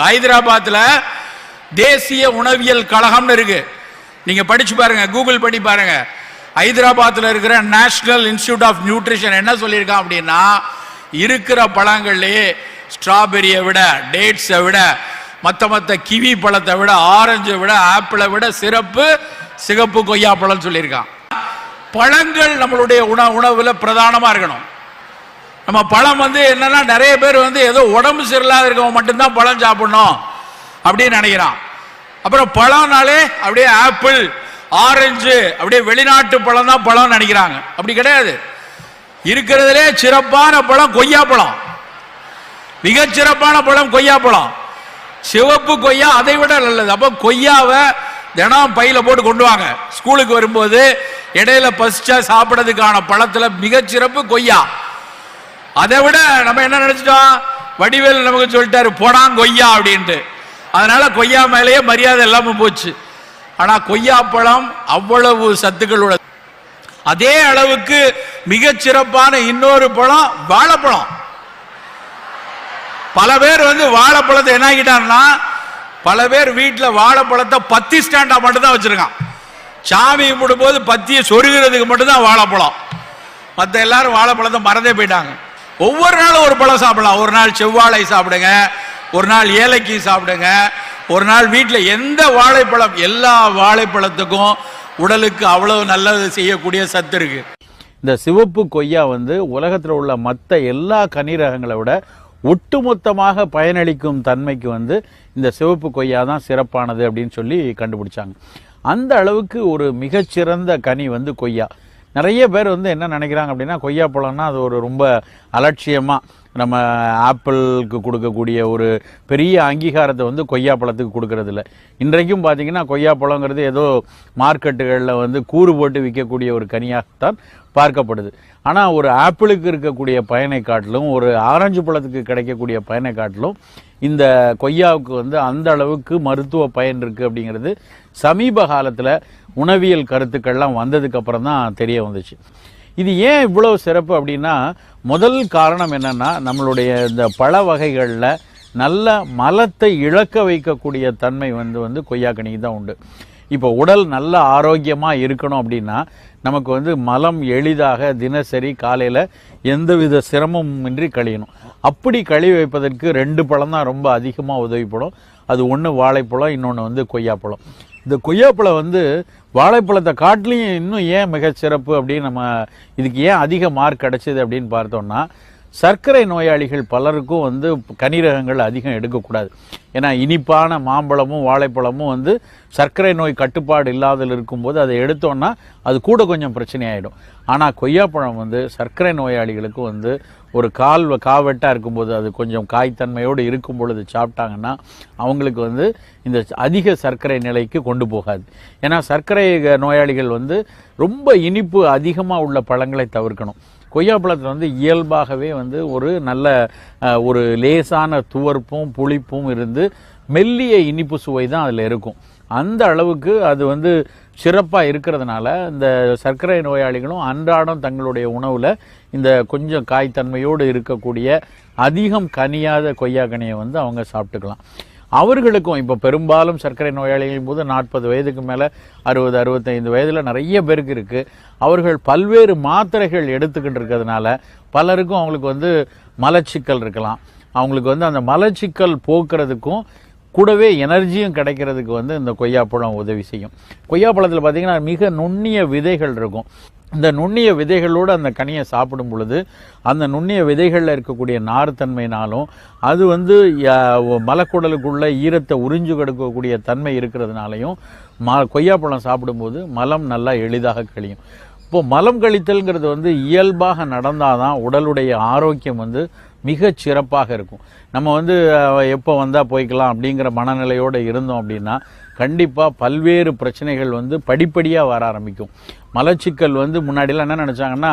ஹைதராபாத்ல தேசிய உணவியல் கழகம்னு இருக்கு. நீங்க படிச்சு பாருங்க கூகுள் பண்ணி பாருங்க. ஹைதராபாத்ல இருக்கிற நேஷனல் இன்ஸ்டியூட் ஆஃப் நியூட்ரிஷன் என்ன சொல்லியிருக்கான் அப்படின்னா இருக்கிற பழங்கள்லேயே ஸ்ட்ராபெரியை விட டேட்ஸை விட மற்ற மற்ற கிவி பழத்தை விட ஆரஞ்சை விட ஆப்பிளை விட சிறப்பு சிகப்பு கொய்யா பழம் சொல்லியிருக்கான். பழங்கள் நம்மளுடைய உண உணவில் பிரதானமாக இருக்கணும். நம்ம பழம் வந்து என்னன்னா நிறைய பேர் வந்து ஏதோ உடம்பு சரியில்லாத இருக்கவங்க மட்டும்தான் பழம் சாப்பிடணும் அப்படின்னு நினைக்கிறான். அப்புறம் பழம்னாலே அப்படியே ஆப்பிள் ஆரஞ்சு அப்படியே வெளிநாட்டு பழம் தான் பழம் நினைக்கிறாங்க. அப்படி கிடையாது. இருக்கிறதுலே சிறப்பான பழம் கொய்யா பழம். மிகச் சிறப்பான பழம் கொய்யா பழம். சிவப்பு கொய்யா அதை விட நல்லது. அப்போ கொய்யாவை தினம் பையில போட்டு கொண்டு வாங்க. ஸ்கூலுக்கு வரும்போது இடையில பசிச்சா சாப்பிட்றதுக்கான பழத்துல மிகச்சிறப்பு கொய்யா. அதை விட நம்ம என்ன நினைச்சிட்டோம்? வடிவேல் நமக்கு சொல்லிட்டாரு போடாங் கொய்யா அப்படின்ட்டு. அதனால கொய்யா மேலேயே மரியாதை இல்லாம போச்சு. ஆனா கொய்யா பழம் அவ்வளவு சத்துக்கள் உள்ளது அதே அளவுக்கு மிக சிறப்பான இன்னொரு பழம் வாழைப்பழம். பல பேர் வந்து வாழைப்பழத்தை என்ன ஆகிட்டாருன்னா பல பேர் வீட்டில் வாழைப்பழத்தை பத்தி ஸ்டாண்டா மட்டும் தான் வச்சிருக்கான். சாமி கும்பிடும்போது பத்தியை சொருகிறதுக்கு மட்டும்தான் வாழைப்பழம். மற்ற எல்லாரும் வாழைப்பழத்தை மறந்தே போயிட்டாங்க. ஒவ்வொரு நாளும் ஒரு பழம் சாப்பிடலாம். ஒரு நாள் செவ்வாழை சாப்பிடுங்க ஒரு நாள் ஏலக்கி சாப்பிடுங்க ஒரு நாள் வீட்டில் எந்த வாழைப்பழம் எல்லா வாழைப்பழத்துக்கும் உடலுக்கு அவ்வளவு நல்லது செய்யக்கூடிய சத்து இருக்கு. இந்த சிவப்பு கொய்யா வந்து உலகத்தில் உள்ள மற்ற எல்லா கனி ரகங்களை விட ஒட்டுமொத்தமாக பயனளிக்கும் தன்மைக்கு வந்து இந்த சிவப்பு கொய்யா தான் சிறப்பானது அப்படின்னு சொல்லி கண்டுபிடிச்சாங்க. அந்த அளவுக்கு ஒரு மிகச்சிறந்த கனி வந்து கொய்யா. நிறைய பேர் வந்து என்ன நினைக்கிறாங்க அப்படின்னா கொய்யா பழம்னா அது ஒரு ரொம்ப அலட்சியமாக நம்ம ஆப்பிளுக்கு கொடுக்கக்கூடிய ஒரு பெரிய அங்கீகாரத்தை வந்து கொய்யா பழத்துக்கு கொடுக்கறது இன்றைக்கும் பார்த்தீங்கன்னா கொய்யா பழங்கிறது ஏதோ மார்க்கெட்டுகளில் வந்து கூறு போட்டு விற்கக்கூடிய ஒரு கனியாகத்தான் பார்க்கப்படுது. ஆனால் ஒரு ஆப்பிளுக்கு இருக்கக்கூடிய பயனை காட்டிலும் ஒரு ஆரஞ்சு பழத்துக்கு கிடைக்கக்கூடிய பயனை காட்டிலும் இந்த கொய்யாவுக்கு வந்து அந்த அளவுக்கு மருத்துவ பயன் இருக்குது அப்படிங்கிறது சமீப காலத்தில் உணவியல் கருத்துக்கள்லாம் வந்ததுக்கப்புறம் தான் தெரிய வந்துச்சு. இது ஏன் இவ்வளவு சிறப்பு அப்படின்னா முதல் காரணம் என்னன்னா நம்மளுடைய இந்த பழ வகைகளில் நல்ல மலத்தை இழக்க வைக்கக்கூடிய தன்மை வந்து வந்து கொய்யாக்கனிக்கு தான் உண்டு. இப்போ உடல் நல்ல ஆரோக்கியமாக இருக்கணும் அப்படின்னா நமக்கு வந்து மலம் எளிதாக தினசரி காலையில் எந்தவித சிரமமும் இன்றி கழியணும். அப்படி கழுவி வைப்பதற்கு ரெண்டு பழம் தான் ரொம்ப அதிகமாக உதவிப்படும். அது ஒன்று வாழைப்பழம் இன்னொன்று வந்து கொய்யாப்பழம். இந்த கொய்யாப்பழம் வந்து வாழைப்பழத்தை காட்டிலையும் இன்னும் ஏன் மிகச்சிறப்பு அப்படின்னு நம்ம இதுக்கு ஏன் அதிக மார்க் கிடச்சிது அப்படின்னு பார்த்தோம்னா சர்க்கரை நோயாளிகள் பலருக்கும் வந்து கனிரகங்கள் அதிகம் எடுக்கக்கூடாது. ஏன்னா இனிப்பான மாம்பழமும் வாழைப்பழமும் வந்து சர்க்கரை நோய் கட்டுப்பாடு இல்லாதல் இருக்கும்போது அதை எடுத்தோன்னா அது கூட கொஞ்சம் பிரச்சனையாயிடும். ஆனால் கொய்யாப்பழம் வந்து சர்க்கரை நோயாளிகளுக்கு வந்து ஒரு கால் காவெட்டாக இருக்கும்போது அது கொஞ்சம் காய்த்தன்மையோடு இருக்கும் பொழுது சாப்பிட்டாங்கன்னா அவங்களுக்கு வந்து இந்த அதிக சர்க்கரை நிலைக்கு கொண்டு போகாது. ஏன்னா சர்க்கரை நோயாளிகள் வந்து ரொம்ப இனிப்பு அதிகமாக உள்ள பழங்களை தவிர்க்கணும். கொய்யாப்பழத்தில் வந்து இயல்பாகவே வந்து ஒரு நல்ல ஒரு லேசான துவர்ப்பும் புளிப்பும் இருந்து மெல்லிய இனிப்பு சுவை தான் அதில் இருக்கும். அந்த அளவுக்கு அது வந்து சிறப்பாக இருக்கிறதுனால இந்த சர்க்கரை நோயாளிகளும் அன்றாடம் தங்களுடைய உணவில் இந்த கொஞ்சம் காய்த்தன்மையோடு இருக்கக்கூடிய அதிகம் கனியாத கொய்யா கனியை வந்து அவங்க சாப்பிட்டுக்கலாம். அவர்களுக்கும் இப்போ பெரும்பாலும் சர்க்கரை நோயாளிகளின் போது நாற்பது வயதுக்கு மேலே அறுபது அறுபத்தைந்து வயதில் நிறைய பேருக்கு இருக்குது அவர்கள் பல்வேறு மாத்திரைகள் எடுத்துக்கிட்டு இருக்கிறதுனால பலருக்கும் அவங்களுக்கு வந்து மலச்சிக்கல் இருக்கலாம். அவங்களுக்கு வந்து அந்த மலச்சிக்கல் போக்குறதுக்கும் கூடவே எனர்ஜியும் கிடைக்கிறதுக்கு வந்து இந்த கொய்யாப்பழம் உதவி செய்யும். கொய்யாப்பழத்தில் பார்த்தீங்கன்னா மிக நுண்ணிய விதைகள் இருக்கும். இந்த நுண்ணிய விதைகளோடு அந்த கனியை சாப்பிடும் பொழுது அந்த நுண்ணிய விதைகளில் இருக்கக்கூடிய நார்த்தன்மைனாலும் அது வந்து மலக்குடலுக்குள்ள ஈரத்தை உறிஞ்சு கொடுக்கக்கூடிய தன்மை இருக்கிறதுனாலையும் ம கொய்யாப்பழம் சாப்பிடும்போது மலம் நல்லா எளிதாக கழியும். இப்போது மலம் கழித்தல்ங்கிறது வந்து இயல்பாக நடந்தால் தான் உடலுடைய ஆரோக்கியம் வந்து மிகச் சிறப்பாக இருக்கும். நம்ம வந்து எப்போ வந்தால் போய்க்கலாம் அப்படிங்கிற மனநிலையோடு இருந்தோம் அப்படின்னா கண்டிப்பாக பல்வேறு பிரச்சனைகள் வந்து படிப்படியாக வர ஆரம்பிக்கும். மலச்சிக்கல் வந்து முன்னாடிலாம் என்ன நினச்சாங்கன்னா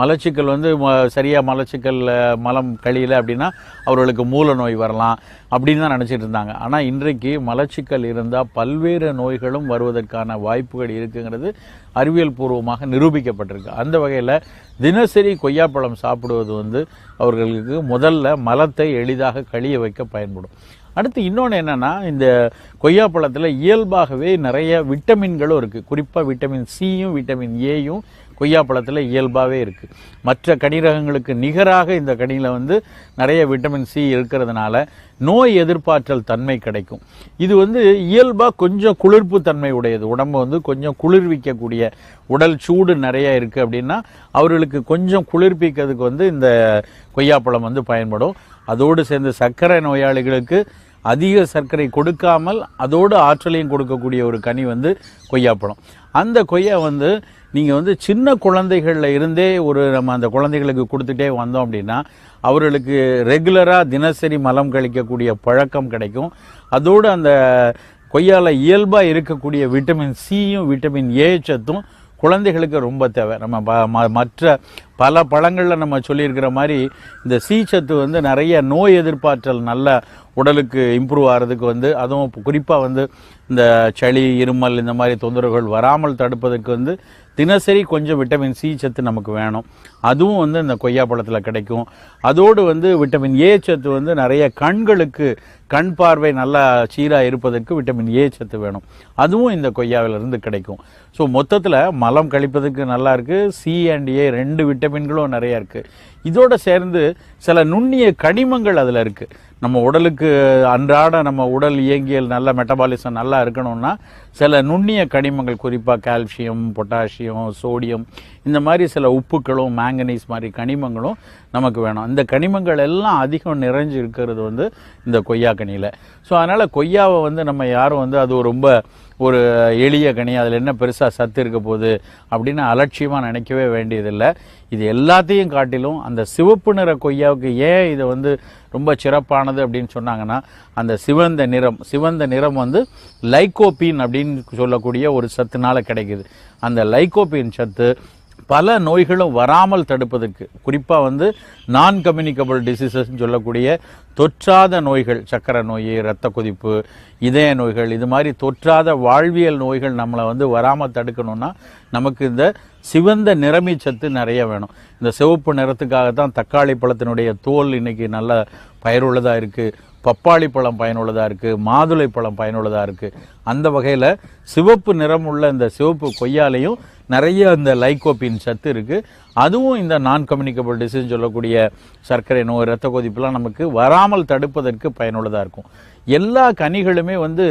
மலச்சிக்கல் வந்து சரியாக மலச்சிக்கல் மலம் கழியில அப்படின்னா அவர்களுக்கு மூல நோய் வரலாம். அப்படின்னு தான் நினச்சிட்டு இருந்தாங்க. ஆனால் இன்றைக்கு மலச்சிக்கல் இருந்தால் பல்வேறு நோய்களும் வருவதற்கான வாய்ப்புகள் இருக்குங்கிறது அறிவியல் பூர்வமாக நிரூபிக்கப்பட்டிருக்கு. அந்த வகையில் தினசரி கொய்யாப்பழம் சாப்பிடுவது வந்து அவர்களுக்கு முதல்ல மலத்தை எளிதாக கழிய வைக்க பயன்படும். அடுத்து இன்னொன்று என்னென்னா இந்த கொய்யாப்பழத்தில் இயல்பாகவே நிறைய விட்டமின்களும் இருக்குது குறிப்பாக விட்டமின் சியும் விட்டமின் ஏயும் கொய்யாப்பழத்தில் இயல்பாகவே இருக்குது மற்ற கனிரகங்களுக்கு நிகராக இந்த கனியில் வந்து நிறைய விட்டமின் சி இருக்கிறதுனால நோய் எதிர்ப்பாற்றல் தன்மை கிடைக்கும். இது வந்து இயல்பாக கொஞ்சம் குளிர்ப்பு தன்மை உடையது. உடம்பு வந்து கொஞ்சம் குளிர்விக்கக்கூடிய உடல் சூடு நிறைய இருக்குது அப்படின்னா அவர்களுக்கு கொஞ்சம் குளிர்ப்பிக்கிறதுக்கு வந்து இந்த கொய்யாப்பழம் வந்து பயன்படும். அதோடு சேர்ந்து சர்க்கரை நோயாளிகளுக்கு அதிக சர்க்கரை கொடுக்காமல் அதோடு ஆற்றலையும் கொடுக்கக்கூடிய ஒரு கனி வந்து கொய்யாப்பழம். அந்த கொய்யா வந்து நீங்கள் வந்து சின்ன குழந்தைகளில் இருந்தே ஒரு நம்ம அந்த குழந்தைகளுக்கு கொடுத்துட்டே வந்தோம் அப்படின்னா அவர்களுக்கு ரெகுலராக தினசரி மலம் கழிக்கக்கூடிய பழக்கம் கிடைக்கும். அதோடு அந்த கொய்யாவில் இயல்பாக இருக்கக்கூடிய விட்டமின் சியும் விட்டமின் ஏ சத்தும் குழந்தைகளுக்கு ரொம்ப தேவை. நம்ம ப- ம- மற்ற பல பழங்களில் நம்ம சொல்லியிருக்கிற மாதிரி இந்த சீச்சத்து சத்து வந்து நிறைய நோய் எதிர்ப்பாற்றல் நல்ல உடலுக்கு இம்ப்ரூவ் ஆகிறதுக்கு வந்து அதுவும் குறிப்பாக வந்து இந்த சளி இருமல் இந்த மாதிரி தொந்தரவுகள் வராமல் தடுப்பதற்கு வந்து தினசரி கொஞ்சம் விட்டமின் சி சத்து நமக்கு வேணும். அதுவும் வந்து இந்த கொய்யா பழத்தில் கிடைக்கும். அதோடு வந்து விட்டமின் ஏ சத்து வந்து நிறைய கண்களுக்கு கண் பார்வை நல்லா சீராக இருப்பதற்கு விட்டமின் ஏ சத்து வேணும். அதுவும் இந்த கொய்யாவிலிருந்து கிடைக்கும். ஸோ மொத்தத்தில் மலம் கழிப்பதற்கு நல்லா இருக்குது சி அண்ட் ஏ ரெண்டு விட்டமின்களும் நிறைய இருக்குது இதோடு சேர்ந்து சில நுண்ணிய கனிமங்கள் அதில் இருக்குது நம்ம உடலுக்கு அன்றாட நம்ம உடல் இயங்கியல் நல்ல மெட்டபாலிசம் நல்லா இருக்கணும்னா சில நுண்ணிய கனிமங்கள் குறிப்பாக கால்சியம் பொட்டாசியம் சோடியம் இந்த மாதிரி சில உப்புக்களும் மேங்கனீஸ் மாதிரி கனிமங்களும் நமக்கு வேணும். இந்த கனிமங்கள் எல்லாம் அதிகம் நிறைஞ்சு இருக்கிறது வந்து இந்த கொய்யா கனியில். ஸோ அதனால் கொய்யாவை வந்து நம்ம யாரும் வந்து அது ரொம்ப ஒரு எளிய கனி அதில் என்ன பெருசாக சத்து இருக்க போகுது அப்படின்னு அலட்சியமாக நினைக்கவே வேண்டியதில்லை. இது எல்லாத்தையும் காட்டிலும் அந்த சிவப்பு நிற கொய்யாவுக்கு ஏன் இதை வந்து ரொம்ப சிறப்பானது அப்படின்னு சொன்னாங்கன்னா அந்த சிவந்த நிறம் சிவந்த நிறம் வந்து லைகோபீன் அப்படின்னு சொல்லக்கூடிய ஒரு சத்துனால கிடைக்குது. அந்த லைகோபீன் சத்து பல நோய்களும் வராமல் தடுப்பதற்கு குறிப்பாக வந்து நான் கம்யூனிகபிள் டிசீசஸ்ன்னு சொல்லக்கூடிய தொற்றாத நோய்கள் சக்கரை நோய் இரத்த கொதிப்பு இதய நோய்கள் இது மாதிரி தொற்றாத வாழ்வியல் நோய்கள் நம்மளை வந்து வராமல் தடுக்கணும்னா நமக்கு இந்த சிவந்த நிறமிச்சத்து நிறைய வேணும். இந்த சிவப்பு நிறத்துக்காக தான் தக்காளி பழத்தினுடைய தோல் இன்றைக்கி நல்ல பயனுள்ளதாக இருக்குது பப்பாளி பழம் பயனுள்ளதாக இருக்குது மாதுளை பழம் பயனுள்ளதாக இருக்குது அந்த வகையில் சிவப்பு நிறம் உள்ள இந்த சிவப்பு கொய்யாலையும் நிறைய இந்த லைகோப்பின் சத்து இருக்குது அதுவும் இந்த நான் கம்யூனிகபிள் டிசீஸ் சொல்லக்கூடிய சர்க்கரை நோய் இரத்த கொதிப்புலாம் நமக்கு வராமல் தடுப்பதற்கு பயனுள்ளதாக இருக்கும். எல்லா கனிகளுமே வந்து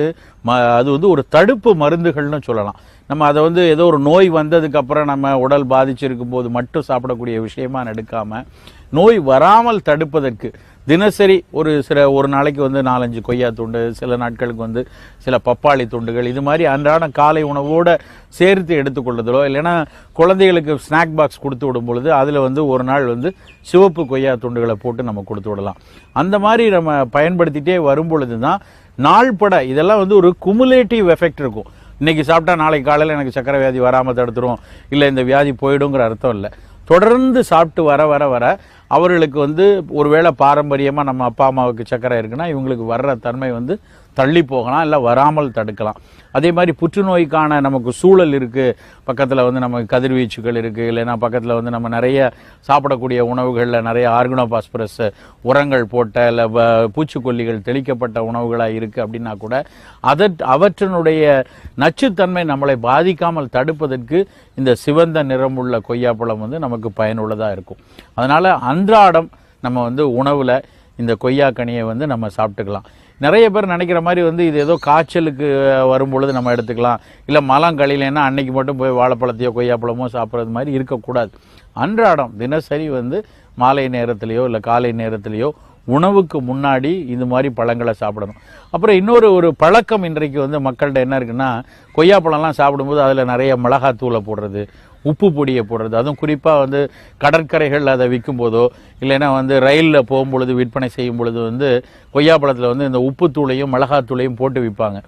ம அது வந்து ஒரு தடுப்பு மருந்துகள்னு சொல்லலாம். நம்ம அதை வந்து ஏதோ ஒரு நோய் வந்ததுக்கப்புறம் நம்ம உடல் பாதிச்சிருக்கும் போது மட்டும் சாப்பிடக்கூடிய விஷயமா எடுக்காமல் நோய் வராமல் தடுப்பதற்கு தினசரி ஒரு சில ஒரு நாளைக்கு வந்து நாலஞ்சு கொய்யா துண்டு சில நாட்களுக்கு வந்து சில பப்பாளி துண்டுகள் இது மாதிரி அன்றாட காலை உணவோட சேர்த்து எடுத்துக்கொள்ளுதலோ இல்லைன்னா குழந்தைகளுக்கு ஸ்நாக் பாக்ஸ் கொடுத்து விடும் பொழுது அதில் வந்து ஒரு நாள் வந்து சிவப்பு கொய்யா துண்டுகளை போட்டு நம்ம கொடுத்து விடலாம். அந்த மாதிரி நம்ம பயன்படுத்திகிட்டே வரும் பொழுது தான் நாள்பட இதெல்லாம் வந்து ஒரு குமுலேட்டிவ் எஃபெக்ட் இருக்கும். இன்றைக்கி சாப்பிட்டா நாளைக்கு காலையில் எனக்கு சக்கரை வியாதி வராமல் தடுத்துரும் இல்லை இந்த வியாதி போயிடுங்கிற அர்த்தம் இல்லை. தொடர்ந்து சாப்பிட்டு வர வர வர அவர்களுக்கு வந்து ஒருவேளை பாரம்பரியமாக நம்ம அப்பா அம்மாவுக்கு சக்கரை இருக்குன்னா இவங்களுக்கு வர்ற தன்மை வந்து தள்ளி போகலாம் இல்லை வராமல் தடுக்கலாம். அதே மாதிரி புற்றுநோய்க்கான நமக்கு சூழல் இருக்குது பக்கத்தில் வந்து நமக்கு கதிர்வீச்சுகள் இருக்குது இல்லைன்னா பக்கத்தில் வந்து நம்ம நிறைய சாப்பிடக்கூடிய உணவுகளில் நிறைய ஆர்கனோபாஸ்பரஸ் உரங்கள் போட்ட இல்லை பூச்சிக்கொல்லிகள் தெளிக்கப்பட்ட உணவுகளாக இருக்குது அப்படின்னா கூட அதற் அவற்றினுடைய நச்சுத்தன்மை நம்மளை பாதிக்காமல் தடுப்பதற்கு இந்த சிவந்த நிறமுள்ள கொய்யாப்பழம் வந்து நமக்கு பயனுள்ளதாக இருக்கும். அதனால் அன்றாடம் நம்ம வந்து உணவில் இந்த கொய்யாக்கனியை வந்து நம்ம சாப்பிட்டுக்கலாம். நிறைய பேர் நினைக்கிற மாதிரி வந்து இது ஏதோ காய்ச்சலுக்கு வரும் பொழுது நம்ம எடுத்துக்கலாம். இல்லை மலம் கழியிலன்னா அன்னைக்கு மட்டும் போய் வாழைப்பழத்தையோ கொய்யாப்பழமோ சாப்பிட்றது மாதிரி இருக்கக்கூடாது. அன்றாடம் தினசரி வந்து மாலை நேரத்துலேயோ இல்லை காலை நேரத்துலேயோ உணவுக்கு முன்னாடி இது மாதிரி பழங்களை சாப்பிடணும். அப்புறம் இன்னொரு ஒரு பழக்கம் இன்றைக்கு வந்து மக்கள்கிட்ட என்ன இருக்குன்னா கொய்யாப்பழம்லாம் சாப்பிடும்போது அதில் நிறைய மிளகாத்தூளை போடுறது உப்பு பொடியை போடுறது. அதுவும் குறிப்பாக வந்து கடற்கரைகளில் அதை விற்கும் போதோ இல்லைன்னா வந்து ரயிலில் போகும்பொழுது விற்பனை செய்யும் பொழுது வந்து கொய்யாப்பழத்தில் வந்து இந்த உப்புத்தூளையும் மிளகாத்தூளையும் போட்டு விற்பாங்க.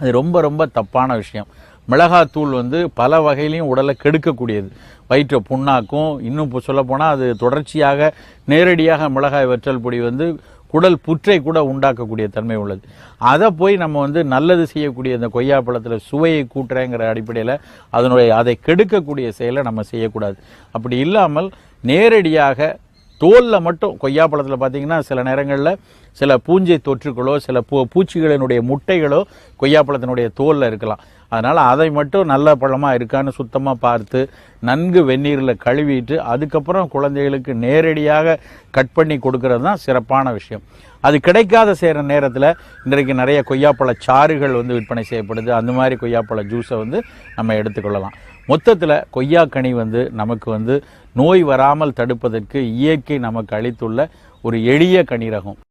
அது ரொம்ப ரொம்ப தப்பான விஷயம். மிளகாத்தூள் வந்து பல வகையிலையும் உடலை கெடுக்கக்கூடியது. வயிற்றை புண்ணாக்கும். இன்னும் இப்போ சொல்லப்போனால் அது தொடர்ச்சியாக நேரடியாக மிளகாய் வற்றல் பொடி வந்து குடல் புற்றை கூட உண்டாக்கக்கூடிய தன்மை உள்ளது. அதை போய் நம்ம வந்து நல்லது செய்யக்கூடிய இந்த கொய்யாப்பழத்தில் சுவையை கூட்டுறேங்கிற அடிப்படையில் அதனுடைய அதை கெடுக்கக்கூடிய செயலை நம்ம செய்யக்கூடாது. அப்படி இல்லாமல் நேரடியாக தோலில் மட்டும் கொய்யாப்பழத்தில் பார்த்தீங்கன்னா சில நேரங்களில் சில பூஞ்சை தொற்றுகளோ சில பூ பூச்சிகளினுடைய முட்டைகளோ கொய்யாப்பழத்தினுடைய தோலில் இருக்கலாம். அதனால் அதை மட்டும் நல்ல பழமாக இருக்கான்னு சுத்தமாக பார்த்து நன்கு வெந்நீரில் கழுவிட்டு அதுக்கப்புறம் குழந்தைகளுக்கு நேரடியாக கட் பண்ணி கொடுக்கறது தான் சிறப்பான விஷயம். அது கிடைக்காத செய்கிற நேரத்தில் இன்றைக்கு நிறைய கொய்யாப்பழ சாறுகள் வந்து விற்பனை செய்யப்படுது. அந்த மாதிரி கொய்யாப்பழ ஜூஸை வந்து நம்ம எடுத்துக்கொள்ளலாம். மொத்தத்தில் கொய்யாக்கனி வந்து நமக்கு வந்து நோய் வராமல் தடுப்பதற்கு இயற்கை நமக்கு அளித்துள்ள ஒரு எளிய கனிரகம்